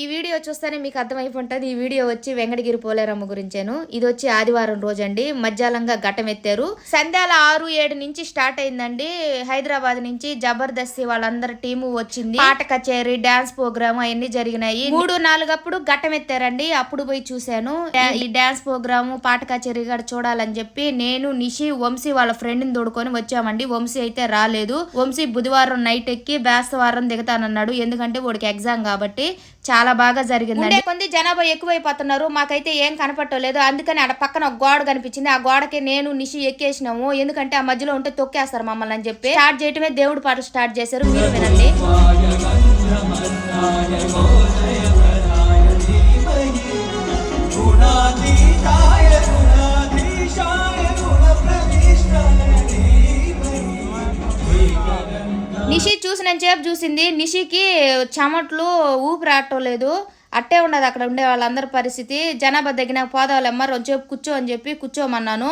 ఈ వీడియో చూస్తేనే మీకు అర్థమైపోతుంది ఈ వీడియో వచ్చి వెంకటగిరి పోలేరమ్మ గురించాను. ఇది వచ్చి ఆదివారం రోజండి. మధ్యాహ్నంగా ఘటం ఎత్తారు సంధ్యాల ఆరు ఏడు నుంచి స్టార్ట్ అయిందండి. హైదరాబాద్ నుంచి జబర్దస్తి వాళ్ళందరి టీము వచ్చింది. పాట కచేరీ డాన్స్ ప్రోగ్రామ్ అవన్నీ జరిగినాయి. మూడు నాలుగు అప్పుడు ఘటం ఎత్తారండి అప్పుడు పోయి చూశాను. ఈ డాన్స్ ప్రోగ్రామ్ పాట కచేరీ కూడా చూడాలని చెప్పి నేను నిషి వంశీ వాళ్ళ ఫ్రెండ్ని తోడుకొని వచ్చామండి. వంశీ అయితే రాలేదు. వంశీ బుధవారం నైట్ ఎక్కి బేస్తవారం దిగుతానన్నాడు. ఎందుకంటే వాడికి ఎగ్జామ్ కాబట్టి చాలా చాలా బాగా జరిగింది కొంది జనాభా ఎక్కువైపోతున్నారు. మాకైతే ఏం కనపట్టలేదు. అందుకని ఆడ పక్కన ఒక గోడ కనిపించింది. ఆ గోడకి నేను నిషి ఎక్కేసినాము. ఎందుకంటే ఆ మధ్యలో ఉంటే తొక్కేస్తారు మమ్మల్ని అని చెప్పి. స్టార్ట్ చేయటమే దేవుడి పాటలు స్టార్ట్ చేశారు. మీరు వినండి. నిషి చూసినంతసేపు చూసింది. నిషికి చెమట్లు ఊపిరాటం లేదు. అట్టే ఉండదు అక్కడ ఉండే వాళ్ళందరి పరిస్థితి. జనాభా తగిన పోదాలమ్మ చేపు కూర్చో అని చెప్పి కూర్చోమన్నాను.